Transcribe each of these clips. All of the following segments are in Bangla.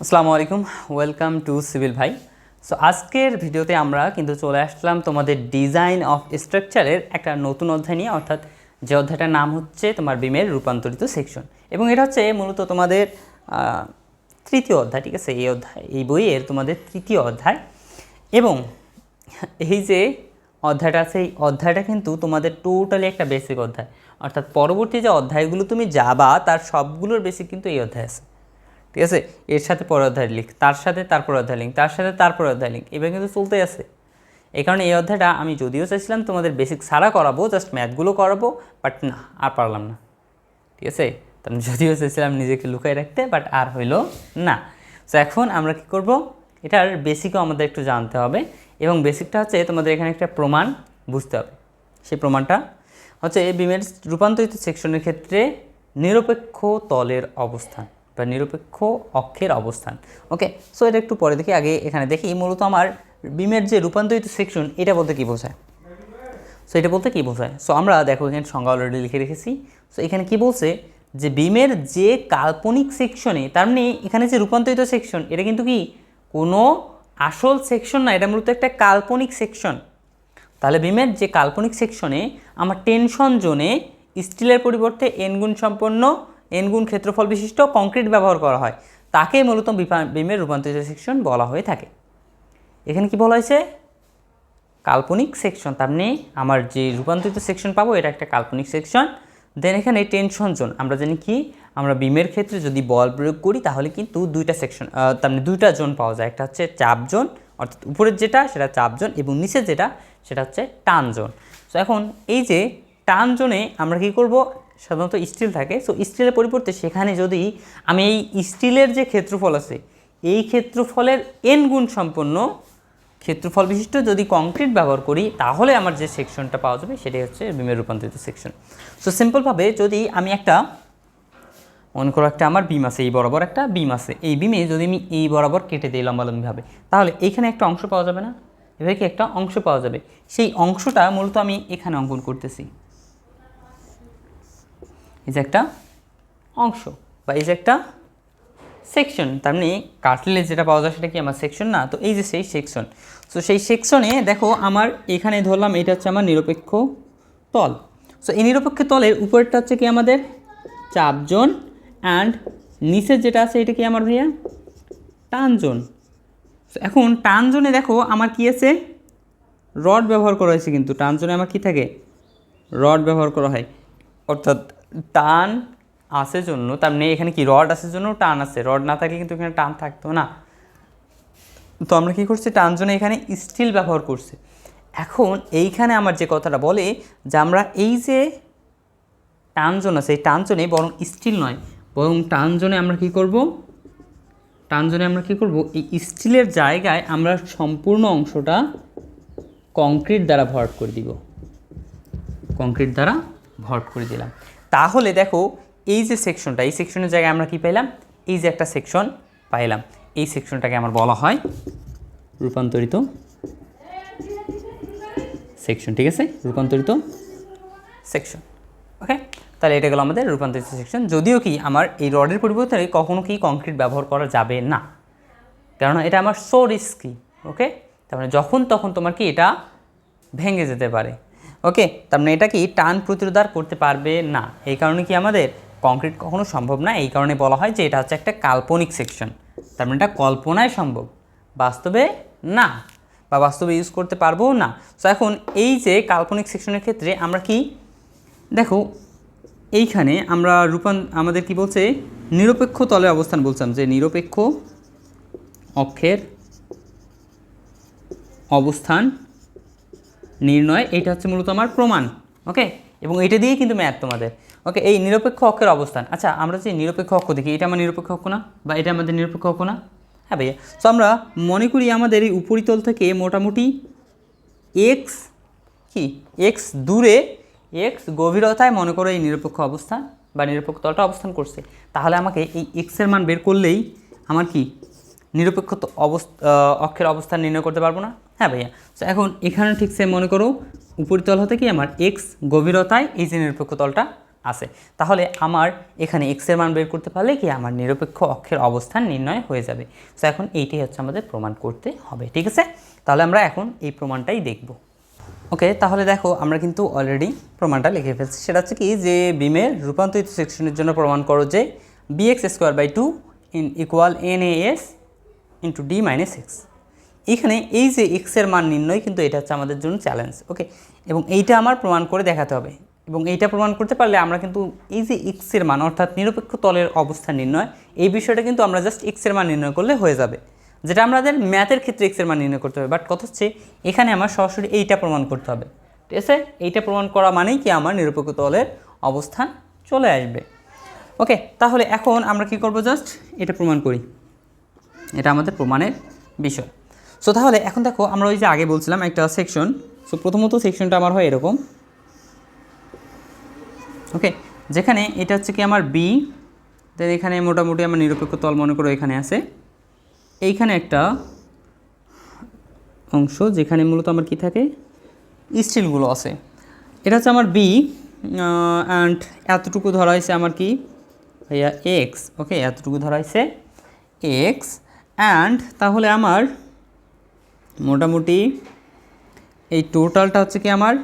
আসসালামু আলাইকুম ওয়েলকাম টু সিভিল ভাই। সো আজকের ভিডিওতে আমরা কিন্তু চলে আসলাম তোমাদের ডিজাইন অফ স্ট্রাকচারের একটা নতুন অধ্যায় নিয়ে, অর্থাৎ যে অধ্যায়টার নাম হচ্ছে তোমার বিমের রূপান্তরিত সেকশন এবং এটা হচ্ছে মূলত তোমাদের তৃতীয় অধ্যায়, ঠিক আছে? এই অধ্যায়, এই বইয়ের তোমাদের তৃতীয় অধ্যায়। এবং এই যে অধ্যায়টা আছে, এই অধ্যায়টা কিন্তু তোমাদের টোটালি একটা বেসিক অধ্যায়। অর্থাৎ পরবর্তী যে অধ্যায়গুলো তুমি যাবা, তার সবগুলোর বেসিক কিন্তু এই অধ্যায় আছে। ঠিক আছে? এর সাথে পরের অধ্যায় লিঙ্ক তার সাথে তারপর অধ্যায় লিঙ্ক তার সাথে তারপর অধ্যায় লিঙ্ক এবার কিন্তু চলতেই আছে। এই কারণে এই অধ্যায়টা আমি যদিও চাইছিলাম তোমাদের বেসিক সারা করাবো জাস্ট ম্যাথগুলো করাবো বাট না, আর পারলাম না। ঠিক আছে? আমি যদিও চাইছিলাম নিজেকে লুকাই রাখতে বাট আর হইল না। তো এখন আমরা কি করব? এটার বেসিকও আমাদের একটু জানতে হবে, এবং বেসিকটা হচ্ছে তোমাদের এখানে একটা প্রমাণ বুঝতে হবে। সেই প্রমাণটা হচ্ছে বিমের রূপান্তরিত সেকশনের ক্ষেত্রে নিরপেক্ষ তলের অবস্থান। বা নিরপেক্ষ অক্ষের অবস্থান। ওকে সো এটা একটু পরে দেখি, আগে এখানে দেখি মূলত আমার বিমের যে রূপান্তরিত সেকশন এটা বলতে কী বোঝায়? সো এটা বলতে কী বোঝায়? সো আমরা দেখো এখানে সংজ্ঞা অলরেডি লিখে রেখেছি। সো এখানে কি বলছে? যে বিমের যে কাল্পনিক সেকশনে তার মানে এখানে যে রূপান্তরিত সেকশন এটা কিন্তু কি? কোনো আসল সেকশন না, এটা মূলত একটা কাল্পনিক সেকশন তাহলে বিমের যে কাল্পনিক সেকশনে আমার টেনশন জোনে স্টিলের পরিবর্তে এনগুণ সম্পন্ন এনগুণ ক্ষেত্রফল বিশিষ্ট কংক্রিট ব্যবহার করা হয়। তাকে মূলত বিমের রূপান্তরিত সেকশন বলা হয়ে থাকে। এখানে কি বলা হয়েছে? কাল্পনিক সেকশন। তার মানে আমার যে রূপান্তরিত সেকশন পাবো, এটা একটা কাল্পনিক সেকশন। দেন এখানে টেনশন জোন। আমরা জানি কি? আমরা বিমের ক্ষেত্রে যদি বল প্রয়োগ করি, তাহলে কিন্তু দুইটা সেকশন তার মানে দুইটা জোন পাওয়া যায়। একটা হচ্ছে চাপ জোন, অর্থাৎ উপরের যেটা, সেটা চাপ জোন, এবং নিচের যেটা, সেটা হচ্ছে টান জোন। তো এখন এই যে টান জোনে আমরা কি করব? সাধারণত স্টিল থাকে। সো স্টিলের পরিবর্তে সেখানে যদি আমি এই স্টিলের যে ক্ষেত্রফল আছে, এই ক্ষেত্রফলের এন গুণ সম্পন্ন ক্ষেত্রফল বিশিষ্ট যদি কংক্রিট ব্যবহার করি, তাহলে আমার যে সেকশনটা পাওয়া যাবে, সেটাই হচ্ছে বিমের রূপান্তরিত সেকশন সো সিম্পলভাবে যদি আমি একটা, মনে করো একটা আমার বিম আছে, এই বরাবর একটা বিম আছে। এই বিমে যদি আমি এই বরাবর কেটে দিই লম্বালম্বিভাবে, তাহলে এইখানে একটা অংশ পাওয়া যাবে না? এভাবে কি একটা অংশ পাওয়া যাবে? সেই অংশটা মূলত আমি এখানে অঙ্কন করতেছি। যে একটা অংশ বা যে একটা সেকশন তার মানে কাটলে যেটা পাওয়া যায় সেটা কি আমার সেকশন না? তো এই যে সেই সেকশন সো সেই সেকশনে দেখো আমার এখানে ধরলাম এটা হচ্ছে আমার নিরপেক্ষ তল। সো এই নিরপেক্ষ তলের উপরেরটা হচ্ছে কি আমাদের চাপ জোন অ্যান্ড নিচের যেটা আছে এটা কি আমার ভাইয়া? টান জোন এখন টান জোনে দেখো আমার কি আছে? রড ব্যবহার করা হয়েছে কিন্তু। টান জোনে আমার কি থাকে? রড ব্যবহার করা হয়। অর্থাৎ টান আসে জন্য, তার মানে এখানে কি রড আসে জন্য টান আছে? রড না থাকলে কিন্তু এখানে টান থাকতো না। তো আমরা কী করছি? টান জন্য এখানে স্টিল ব্যবহার করছি। এখন এইখানে আমার যে কথাটা বলে যে আমরা এই যে টানজন আছে, এই টানজনে বরং স্টিল নয়, বরং টানজনে আমরা কি করব? টানজনে আমরা কি করব? এই স্টিলের জায়গায় আমরা সম্পূর্ণ অংশটা কংক্রিট দ্বারা ভরাট করে দিব। কংক্রিট দ্বারা ভরাট করে দিলাম। তাহলে দেখো, এই যে সেকশনটা এই সেকশনের জায়গায় আমরা কি পাইলাম? এই যে একটা সেকশন পাইলাম। এই সেকশনটাকে আমার বলা হয় রূপান্তরিত সেকশন ঠিক আছে? রূপান্তরিত সেকশন ওকে তাহলে এটা গেলো আমাদের রূপান্তরিত সেকশন যদিও কি আমার এই রডের পরিবর্তে কখনো কি কংক্রিট ব্যবহার করা যাবে না। কেননা এটা আমার সো রিস্কি ওকে তার মানে যখন তখন তোমার কি এটা ভেঙে যেতে পারে। ওকে, তার মানে এটা কি টান প্রতিরোধার করতে পারবে না। এই কারণে কি আমাদের কংক্রিট কখনো সম্ভব না। এই কারণে বলা হয় যে এটা হচ্ছে একটা কাল্পনিক সেকশন তার মানে এটা কল্পনায় সম্ভব। বাস্তবে না বা বাস্তবে ইউজ করতে পারব না। সো এখন এই যে কাল্পনিক সেকশনের ক্ষেত্রে আমরা কি, দেখো, এইখানে আমরা রূপান, আমাদের কি বলছে, নিরপেক্ষ তলে অবস্থান বলছিলাম যে নিরপেক্ষ অক্ষের অবস্থান নির্ণয় এটা হচ্ছে মূলত আমার প্রমাণ, ওকে? এবং এটা দিয়েই কিন্তু ম্যাথ তোমাদের, ওকে? এই নিরপেক্ষ অক্ষের অবস্থান। আচ্ছা আমরা যে নিরপেক্ষ অক্ষ দেখি, এটা আমার নিরপেক্ষ অক্ষ না? বা এটা আমাদের নিরপেক্ষ অক্ষ না? হ্যাঁ ভাইয়া। সো আমরা মনে করি আমাদের এই উপরিতল থেকে মোটামুটি এক্স কি? এক্স দূরে এক্স গভীরতায় মনে করো এই নিরপেক্ষ অবস্থান বা নিরপেক্ষ তলটা অবস্থান করছে। তাহলে আমাকে এই এক্সের মান বের করলেই আমার কি? নিরপেক্ষ অবস্থা, অক্ষের অবস্থান নির্ণয় করতে পারব না? হ্যাঁ ভাইয়া। তো এখন এখানে ঠিক সে মনে করো উপরিতল হতে কি আমার এক্স গভীরতায় এই যে নিরপেক্ষ তলটা আছে। তাহলে আমার এখানে এক্সের মান বের করতে পারলে কি আমার নিরপেক্ষ অক্ষের অবস্থান নির্ণয় হয়ে যাবে। তো এখন এইটাই হচ্ছে আমাদের প্রমাণ করতে হবে, ঠিক আছে? তাহলে আমরা এখন এই প্রমাণটাই দেখব। ওকে তাহলে দেখো, আমরা কিন্তু অলরেডি প্রমাণটা লিখে ফেলছি। সেটা হচ্ছে কি যে বিমের রূপান্তরিত সেকশনের জন্য প্রমাণ করো যে B x square by two in equal N A S into D minus x এখানে এই যে এক্সের মান নির্ণয় কিন্তু এটা হচ্ছে আমাদের জন্য চ্যালেঞ্জ ওকে এবং এইটা আমার প্রমাণ করে দেখাতে হবে। এবং এইটা প্রমাণ করতে পারলে আমরা কিন্তু এই যে এক্সের মান, অর্থাৎ নিরপেক্ষ তলের অবস্থান নির্ণয়, এই বিষয়টা কিন্তু আমরা জাস্ট এক্সের মান নির্ণয় করলে হয়ে যাবে। যেটা আমাদের ম্যাথের ক্ষেত্রে এক্সের মান নির্ণয় করতে হবে বাট কথা হচ্ছে এখানে আমার সরাসরি এইটা প্রমাণ করতে হবে। ঠিক আছে? এইটা প্রমাণ করা মানেই কি আমার নিরপেক্ষ তলের অবস্থান চলে আসবে। ওকে তাহলে এখন আমরা কি করব জাস্ট এটা প্রমাণ করি। এটা আমাদের প্রমাণের বিষয়। সো তাহলে এখন দেখো, আমরা ওই যে আগে বলছিলাম একটা সেকশন সো প্রথমত সেকশনটা আমার হয় এরকম। ওকে যেখানে এটা হচ্ছে কি আমার বি দেন এখানে মোটামুটি আমার নিরপেক্ষ তল মনে করো এখানে আছে। এইখানে একটা অংশ যেখানে মূলত আমার কি থাকে? স্টিলগুলো আছে। এটা হচ্ছে আমার বি অ্যান্ড এতটুকু ধরা হয়েছে আমার কি? ভাইয়া এক্স ওকে এতটুকু ধরা হয়েছে এক্স অ্যান্ড তাহলে আমার মোটামুটি এই টোটালটা হচ্ছে কি আমার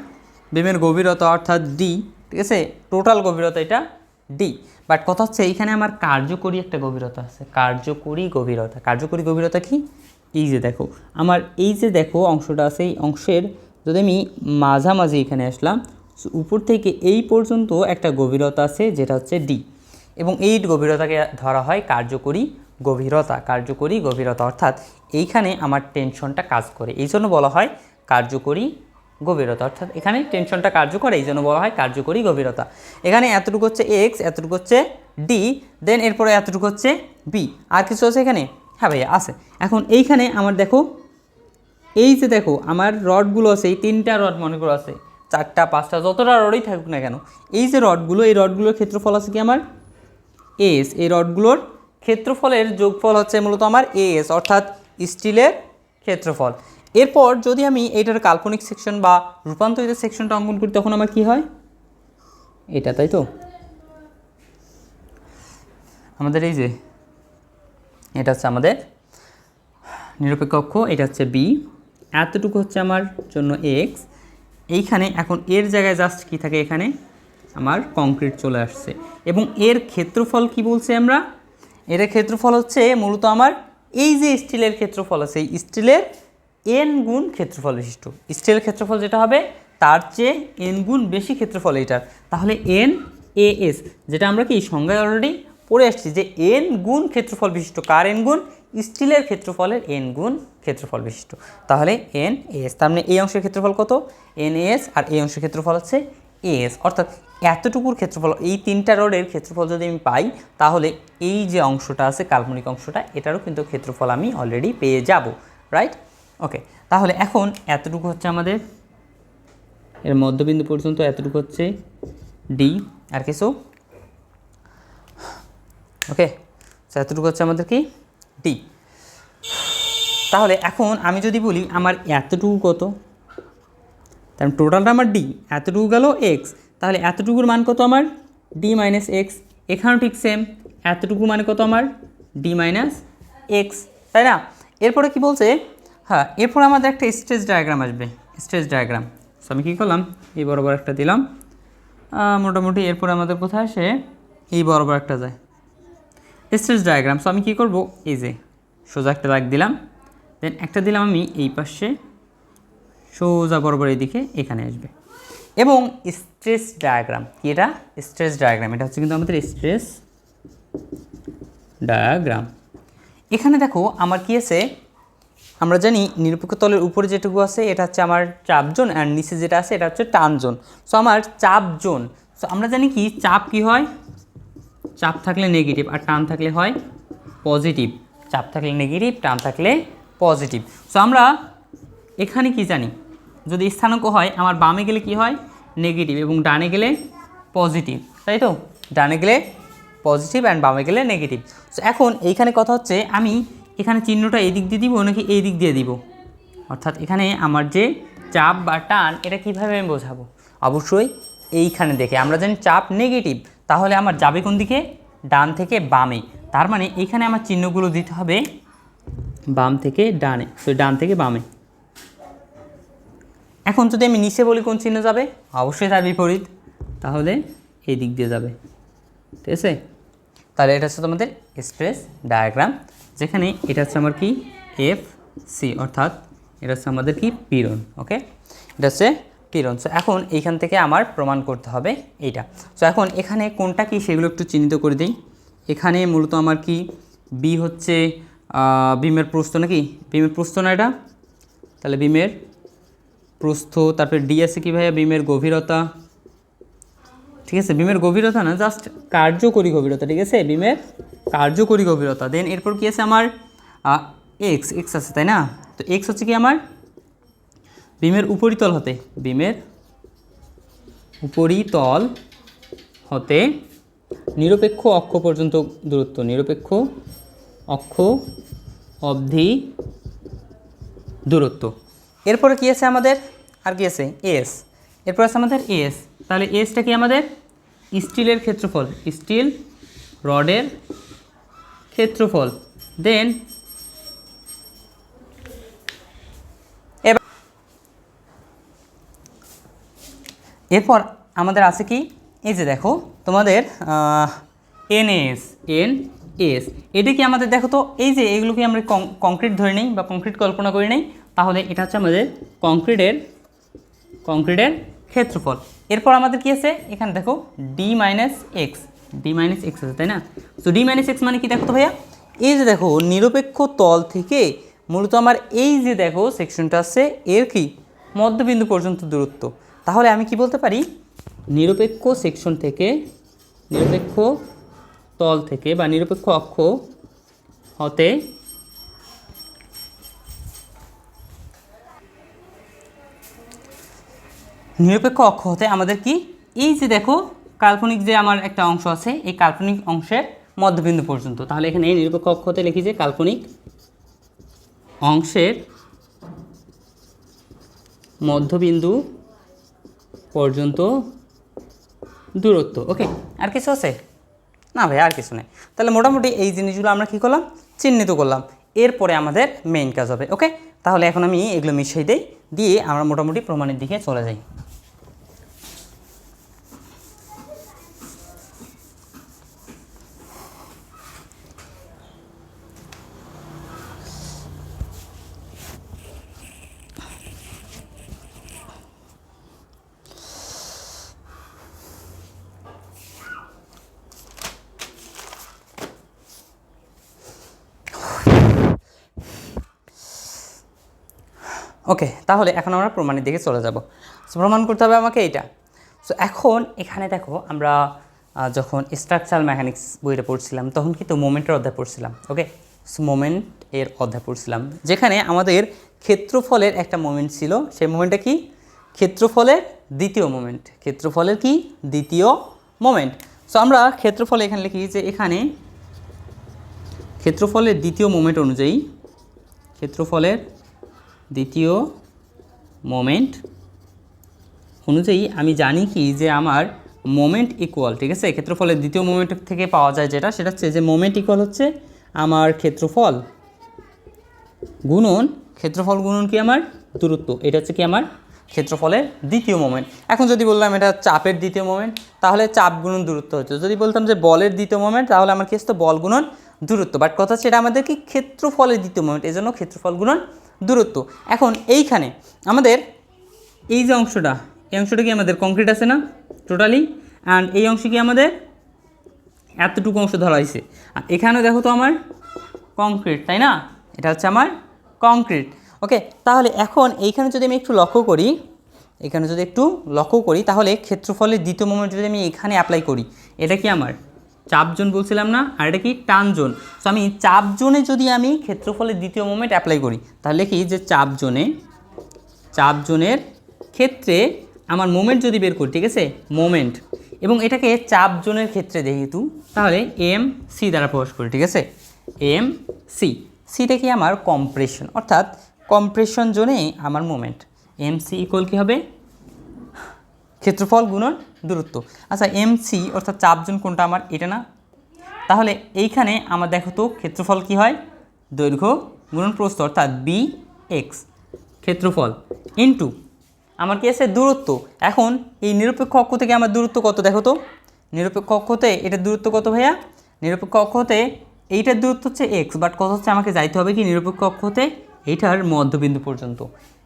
বিমের গভীরতা অর্থাৎ ডি ঠিক আছে? টোটাল গভীরতা এটা ডি বাট কথা হচ্ছে এইখানে আমার কার্যকরী একটা গভীরতা আছে। কার্যকরী গভীরতা। কার্যকরী গভীরতা কি? এই যে দেখো, আমার এই যে দেখো অংশটা আছে, এই অংশের যদি আমি মাঝামাঝি এখানে আসলাম উপর থেকে এই পর্যন্ত একটা গভীরতা আছে, যেটা হচ্ছে ডি এবং এই গভীরতাকে ধরা হয় কার্যকরী গভীরতা, কার্যকরী গভীরতা, অর্থাৎ এইখানে আমার টেনশনটা কাজ করে। এই জন্য বলা হয় কার্যকরী গভীরতা, অর্থাৎ এখানে টেনশনটা কার্যকর এই জন্য বলা হয় কার্যকরী গভীরতা। এখানে এতটুকু হচ্ছে এক্স, এতটুকু হচ্ছে ডি, দেন এরপরে এতটুকু হচ্ছে বি। আর কিছু আছে এখানে? হ্যাঁ ভাইয়া, আছে। এখন এইখানে আমার দেখো, এই যে দেখো, আমার রডগুলো আছে, এই তিনটা রড মনে করো আছে, চারটা, পাঁচটা, যতটা রডই থাকুক না কেন, এই যে রডগুলো, এই রডগুলোর ক্ষেত্রফল আছে কি আমার? এস, এই রডগুলোর ক্ষেত্রফলের যোগফল হচ্ছে মূলত আমার এস অর্থাৎ স্টিলের ক্ষেত্রফল। এরপর যদি আমি এইটার কাল্পনিক সেকশন বা রূপান্তরিত সেকশনটা অঙ্কন করি, তখন আমার কি হয়? এটা, তাই তো? আমাদের এই যে, এটা হচ্ছে আমাদের নিরপেক্ষ অক্ষ, এটা হচ্ছে বি এতটুকু হচ্ছে আমার জন্য এক্স এইখানে এখন এর জায়গায় জাস্ট কি থাকে? এখানে আমার কংক্রিট চলে আসছে। এবং এর ক্ষেত্রফল কি বলছে আমরা? এর ক্ষেত্রফল হচ্ছে মূলত আমার এই যে স্টিলের ক্ষেত্রফল আছে, এই স্টিলের এন গুণ ক্ষেত্রফল বিশিষ্ট। স্টিলের ক্ষেত্রফল যেটা হবে, তার চেয়ে এন গুণ বেশি ক্ষেত্রফল এটার তাহলে এন এ এস যেটা আমরা কি সংজ্ঞায় অলরেডি পড়ে আসছি যে এন গুণ ক্ষেত্রফল বিশিষ্ট। কার এন গুণ? স্টিলের ক্ষেত্রফলের এন গুণ ক্ষেত্রফল বিশিষ্ট। তাহলে এন এস তার মানে এই অংশের ক্ষেত্রফল কত? এন এস আর এই অংশের ক্ষেত্রফল হচ্ছে এস অর্থাৎ এতটুকুর ক্ষেত্রফল, এই তিনটা রোডের ক্ষেত্রফল যদি আমি পাই, তাহলে এই যে অংশটা আছে, কাল্পনিক অংশটা, এটারও কিন্তু ক্ষেত্রফল আমি অলরেডি পেয়ে যাব রাইট ওকে তাহলে এখন এতটুকু হচ্ছে আমাদের, এর মধ্যবিন্দু পর্যন্ত এতটুকু হচ্ছে ডি আর কিছু? ওকে এতটুকু হচ্ছে আমাদের কি? ডি তাহলে এখন আমি যদি বলি, আমার এতটুকু কত? তার টোটালটা আমার ডি এতটুকু গেল এক্স তাহলে এতটুকুর মান কত আমার? ডি মাইনাস এক্স এখানেও ঠিক সেম এতটুকু মানে কত আমার? ডি মাইনাস এক্স তাই না? এরপরে কি বলছে? হ্যাঁ এরপর আমাদের একটা স্ট্রেস ডায়াগ্রাম আসবে স্ট্রেস ডায়াগ্রাম সো আমি কী করলাম? এই বরাবর একটা দিলাম। মোটামুটি এরপরে আমাদের কোথায় আসে? এই বরাবর একটা যায়। স্ট্রেস ডায়াগ্রাম সো আমি কী করব? এই যে, সোজা একটা দাগ দিলাম। দেন একটা দিলাম আমি এই পাশে। সোজা বরাবর এদিকে এখানে আসবে। এবং স্ট্রেস ডায়াগ্রাম কি এটা? স্ট্রেস ডায়াগ্রাম এটা হচ্ছে কিন্তু আমাদের স্ট্রেস ডায়াগ্রাম এখানে দেখো, আমার কি আছে? আমরা জানি নিরপেক্ষ তলের উপরে যেটুকু আছে, এটা হচ্ছে আমার চাপ জোন আর নিচে যেটা আছে, এটা হচ্ছে টান জোন। সো আমার চাপ জোন সো আমরা জানি কি, চাপ কি হয়? চাপ থাকলে নেগেটিভ আর টান থাকলে হয় পজিটিভ চাপ থাকলে নেগেটিভ টান থাকলে পজিটিভ সো আমরা এখানে কি জানি? যদি স্থানাঙ্ক হয়, আমার বামে গেলে কি হয়? নেগেটিভ এবং ডানে গেলে পজিটিভ তাই তো? ডানে গেলে পজিটিভ অ্যান্ড বামে গেলে নেগেটিভ সো এখন এইখানে কথা হচ্ছে, আমি এখানে চিহ্নটা এই দিক দিয়ে দিব নাকি এই দিক দিয়ে দিব? অর্থাৎ এখানে আমার যে চাপ বা টান, এটা কীভাবে আমি বোঝাবো? অবশ্যই এইখানে দেখে। আমরা জানি চাপ নেগেটিভ তাহলে আমার যাবে কোন দিকে? ডান থেকে বামে। তার মানে এখানে আমার চিহ্নগুলো দিতে হবে বাম থেকে ডানে। ডান থেকে বামে। এখন যদি আমি নিচে বলি কোন চিহ্ন যাবে? অবশ্যই তার বিপরীত। তাহলে এই দিক দিয়ে যাবে। ঠিক আছে? তাহলে এটা হচ্ছে তোমাদের স্ট্রেস ডায়াগ্রাম, যেখানে এটা হচ্ছে আমার কি? এফ সি অর্থাৎ এটা হচ্ছে আমাদের কি? পীড়ন, ওকে? এটা হচ্ছে পীড়ন। সো এখন এইখান থেকে আমার প্রমাণ করতে হবে এইটা। সো এখন এখানে কোনটা কি সেগুলো একটু চিহ্নিত করে দিই। এখানে মূলত আমার কি? বি হচ্ছে বিমের প্রস্থ নাকি? বিমের প্রস্ত না এটা? তাহলে বিমের প্রস্থ, তারপরে ডি আছে কী ভাইয়া? বিমের গভীরতা। ঠিক আছে, বিমের গভীরতা না জাস্ট কার্যকরী গভীরতা, ঠিক আছে? বিমের কার্যকরী গভীরতা। দেন এরপর কি আছে আমার? এক্স এক্স আছে, তাই না? তো এক্স হচ্ছে কি আমার? বিমের উপরিতল হতে, বিমের উপরিতল হতে নিরপেক্ষ অক্ষ পর্যন্ত দূরত্ব, নিরপেক্ষ অক্ষ অবধি দূরত্ব। এরপরে কি আছে আমাদের? আর কি আছে? এস এরপর আছে আমাদের এস তাহলে এসটা কি আমাদের? স্টিলের ক্ষেত্রফল। স্টিল রডের ক্ষেত্রফল। দেন এরপর আমাদের আছে কি? এই যে দেখো, তোমাদের এন এস এন এস এটা কি আমাদের, দেখো তো, এই যে এগুলোকে আমরা কংক্রিট ধরে নিই বা কংক্রিট কল্পনা করে নিই তাহলে এটা হচ্ছে আমাদের কংক্রিটের কংক্রিটের ক্ষেত্রফল। এরপর আমাদের কি আছে? এখানে দেখো D minus x D minus x আছে, তাই না? তো ডি মাইনাস এক্স মানে কি দেখো ভাইয়া? এই যে দেখো, নিরপেক্ষ তল থেকে মূলত আমার এই যে দেখো সেকশনটা আছে, এর কি? মধ্যবিন্দু পর্যন্ত দূরত্ব। তাহলে আমি কি বলতে পারি? নিরপেক্ষ সেকশন থেকে, নিরপেক্ষ তল থেকে বা নিরপেক্ষ অক্ষ হতে নিরপেক্ষ অক্ষ হতে আমাদের কি? এই যে দেখো, কাল্পনিক যে আমার একটা অংশ আছে, এই কাল্পনিক অংশের মধ্যবিন্দু পর্যন্ত। তাহলে এখানে এই নিরপেক্ষ অক্ষ হতে লিখি যে কাল্পনিক অংশের মধ্যবিন্দু পর্যন্ত দূরত্ব। ওকে আর কিছু আছে? না ভাই, আর কিছু নেই। তাহলে মোটামুটি এই জিনিসগুলো আমরা কী করলাম? চিহ্নিত করলাম। এরপরে আমাদের মেইন কাজ হবে। ওকে তাহলে এখন আমি এগুলো মিশিয়ে দিই, দিয়ে আমরা মোটামুটি প্রমাণের দিকে চলে যাই। ওকে, তাহলে এখন আমরা প্রমাণের দিকে চলে যাব। সো প্রমাণ করতে হবে আমাকে এইটা সো এখন এখানে দেখো আমরা যখন স্ট্রাকচারাল মেকানিক্স বইটা পড়ছিলাম, তখন কিন্তু মোমেন্টের অধ্যায় পড়ছিলাম, ওকে? মোমেন্ট এর অধ্যায় পড়ছিলাম, যেখানে আমাদের ক্ষেত্রফলের একটা মোমেন্ট ছিল, সেই মোমেন্টটা কি? ক্ষেত্রফলের দ্বিতীয় মোমেন্ট ক্ষেত্রফলের কি? দ্বিতীয় মোমেন্ট সো আমরা ক্ষেত্রফল এখানে লিখি যে এখানে ক্ষেত্রফলের দ্বিতীয় মোমেন্ট অনুযায়ী, ক্ষেত্রফলের দ্বিতীয় মোমেন্ট অনুযায়ী আমি জানি কি যে আমার মোমেন্ট ইকুয়াল ঠিক আছে? ক্ষেত্রফলের দ্বিতীয় মোমেন্ট থেকে পাওয়া যায় যেটা, সেটা হচ্ছে যে মোমেন্ট ইকুয়াল হচ্ছে আমার ক্ষেত্রফল গুণন ক্ষেত্রফল গুণন কি আমার? দূরত্ব। এটা হচ্ছে কি আমার? ক্ষেত্রফলের দ্বিতীয় মোমেন্ট এখন যদি বললাম এটা চাপের দ্বিতীয় মোমেন্ট তাহলে চাপ গুণন দূরত্ব হতো যদি বলতাম যে বলের দ্বিতীয় মোমেন্ট তাহলে আমার কি হতো বল গুণন দূরত্ব। বাট কথা হচ্ছে এটা আমাদের কি ক্ষেত্রফলের দ্বিতীয় মোমেন্ট এই জন্য ক্ষেত্রফল গুণন দূরত্ব। এখন এইখানে আমাদের এই যে অংশটা, এই অংশটা কি আমাদের কংক্রিট আছে না? টোটালি অ্যান্ড এই অংশ কি আমাদের? এতটুকু অংশ ধরা হয়েছে। আর এখানে দেখো তো আমার কংক্রিট তাই না? এটা হচ্ছে আমার কংক্রিট ওকে তাহলে এখন এইখানে যদি আমি একটু লক্ষ্য করি, এখানে যদি একটু লক্ষ্য করি, তাহলে ক্ষেত্রফলের দ্বিতীয় মোমেন্ট যদি আমি এখানে অ্যাপ্লাই করি, এটা কি আমার? চাপ জোন বলছিলাম না, আর এটা কি টান জোন সো আমি চাপ জোনে যদি আমি ক্ষেত্রফলের দ্বিতীয় মোমেন্ট অ্যাপ্লাই করি, তাহলে কি যে চাপ জোনে চাপ জোনের ক্ষেত্রে আমার মোমেন্ট যদি বের করি, ঠিক আছে? মোমেন্ট এবং এটাকে চাপ জোনের ক্ষেত্রে যেহেতু তাহলে এম সি দ্বারা প্রকাশ করি, ঠিক আছে? এম সি সিটা কি আমার কম্প্রেশন অর্থাৎ কম্প্রেশন জোনে আমার মোমেন্ট এম সি ইকুয়াল কী হবে? ক্ষেত্রফল গুণন দূরত্ব। আচ্ছা এম সি অর্থাৎ চাপজন কোনটা আমার? এটা না? তাহলে এইখানে আমার দেখো তো, ক্ষেত্রফল কি হয়? দৈর্ঘ্য গুণন প্রস্থ অর্থাৎ বি এক্স ক্ষেত্রফল ইন্টু আমার কি আছে? দূরত্ব। এখন এই নিরপেক্ষ অক্ষ থেকে আমার দূরত্ব কত দেখো তো? নিরপেক্ষ অক্ষতে এটার দূরত্ব কত ভাইয়া? নিরপেক্ষ অক্ষতে এইটার দূরত্ব হচ্ছে এক্স বাট কত হচ্ছে? আমাকে যাইতে হবে কি? নিরপেক্ষ অক্ষতে এইটার মধ্যবিন্দু পর্যন্ত।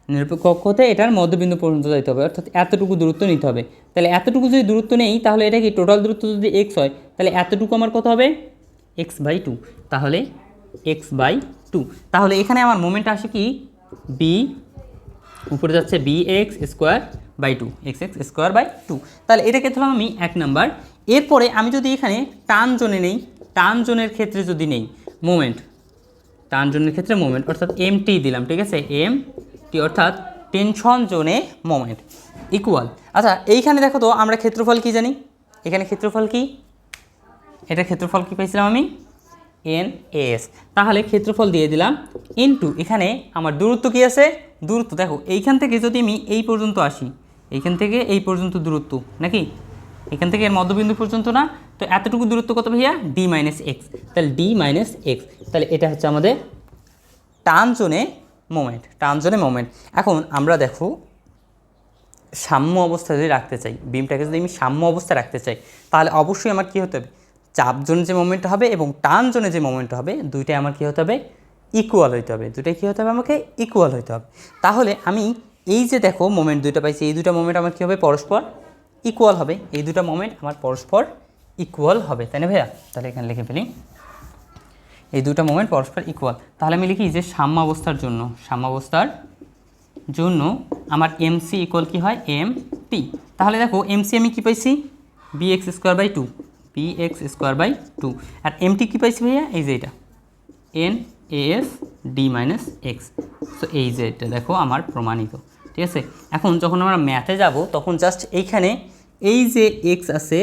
নিরপেক্ষ অক্ষতে এটার মধ্যবিন্দু পর্যন্ত যাইতে হবে, অর্থাৎ এতটুকু দূরত্ব নিতে হবে। তাহলে এতটুকু যদি দূরত্ব নেই, তাহলে এটা কি টোটাল দূরত্ব যদি এক্স হয়, তাহলে এতটুকু আমার কত হবে? এক্স বাই টু তাহলে এক্স বাই টু তাহলে এখানে আমার মোমেন্ট আসে কি? বি উপরে যাচ্ছে B x square by two x x square by two তাহলে এটাকে ধরলাম আমি এক নাম্বার এরপরে আমি যদি এখানে টান জোনে নেই টান জোনের ক্ষেত্রে যদি নেই মোমেন্ট টান জোনের ক্ষেত্রে মোমেন্ট অর্থাৎ এম টি দিলাম, ঠিক আছে? এম টি অর্থাৎ টেনশন জোনে মোমেন্ট ইকুয়াল আচ্ছা এইখানে দেখো তো, আমরা ক্ষেত্রফল কি জানি? এখানে ক্ষেত্রফল কি? এটা ক্ষেত্রফল কি পাইছিলাম আমি? এন এস তাহলে ক্ষেত্রফল দিয়ে দিলাম ইনটু এখানে আমার দূরত্ব কি আছে? দূরত্ব। দেখো, এইখান থেকে যদি আমি এই পর্যন্ত আসি, এইখান থেকে এই পর্যন্ত দূরত্ব, নাকি? এখান থেকে এর মধ্যবিন্দু পর্যন্ত না? তো এতটুকু দূরত্ব কত ভাইয়া? ডি মাইনাস এক্স তাহলে ডি মাইনাস এক্স তাহলে এটা হচ্ছে আমাদের টানজনে মোমেন্ট টানজনে মোমেন্ট এখন আমরা দেখো সাম্য অবস্থা যদি রাখতে চাই, বিমটাকে যদি আমি সাম্য অবস্থায় রাখতে চাই, তাহলে অবশ্যই আমার কী হতে হবে? চাপ জোনে যে মোমেন্টটা হবে এবং টান জোনে যে মোমেন্টটা হবে, দুইটাই আমার কী হতে হবে? ইকুয়াল হইতে হবে। দুইটাই কী হতে হবে? আমাকে ইকুয়াল হইতে হবে। তাহলে আমি এই যে দেখো মোমেন্ট দুইটা পাইছি, এই দুটো মোমেন্ট আমার কী হবে? পরস্পর ইকুয়াল হবে। এই দুটো মোমেন্ট আমার পরস্পর ইকুয়াল হবে। তাই না ভাইয়া? তাহলে এখানে লিখে ফেলি। এই দুটো মোমেন্ট পরস্পর ইকুয়াল তাহলে আমি লিখি যে সাম্যাবস্থার জন্য। সাম্যাবস্থার জন্য আমার এমসি ইকুয়াল কী হয়? এম টি তাহলে দেখো এমসি আমি কী পাইছি? B x square by two B x square by two R MT কী পাইছি ভাইয়া? এই যে এটা। N S D minus x so এই যে এটা দেখো, আমার প্রমাণিত। ঠিক আছে? এখন যখন আমরা ম্যাথে যাব, তখন জাস্ট এইখানে এই যে এক্স আছে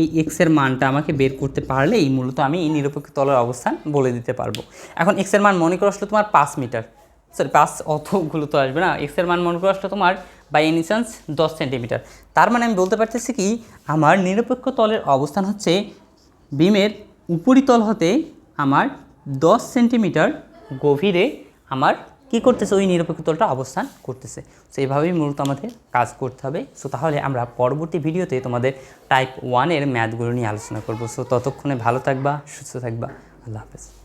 এই এক্সের মানটা আমাকে বের করতে পারলেই মূলত আমি এই নিরপেক্ষ তলের অবস্থান বলে দিতে পারব। এখন এক্সের মান মনে করে আসলো তোমার পাঁচ মিটার। সরি পাঁচ অতগুলো তো আসবে না। এক্সের মান মনে করে আসলো তোমার বাই এনি চান্স দশ সেন্টিমিটার তার মানে আমি বলতে পারতেছি কি, আমার নিরপেক্ষ তলের অবস্থান হচ্ছে বিমের উপরিতল হতে আমার দশ সেন্টিমিটার গভীরে আমার কি করতেছে? ওই নিরপেক্ষ তলটা অবস্থান করতেছে। সো এইভাবেই মূলত আমাদের কাজ করতে হবে। সো তাহলে আমরা পরবর্তী ভিডিওতে তোমাদের টাইপ ওয়ানের ম্যাথগুলো নিয়ে আলোচনা করব। সো ততক্ষণে ভালো থাকবা, সুস্থ থাকবা। আল্লাহ হাফেজ।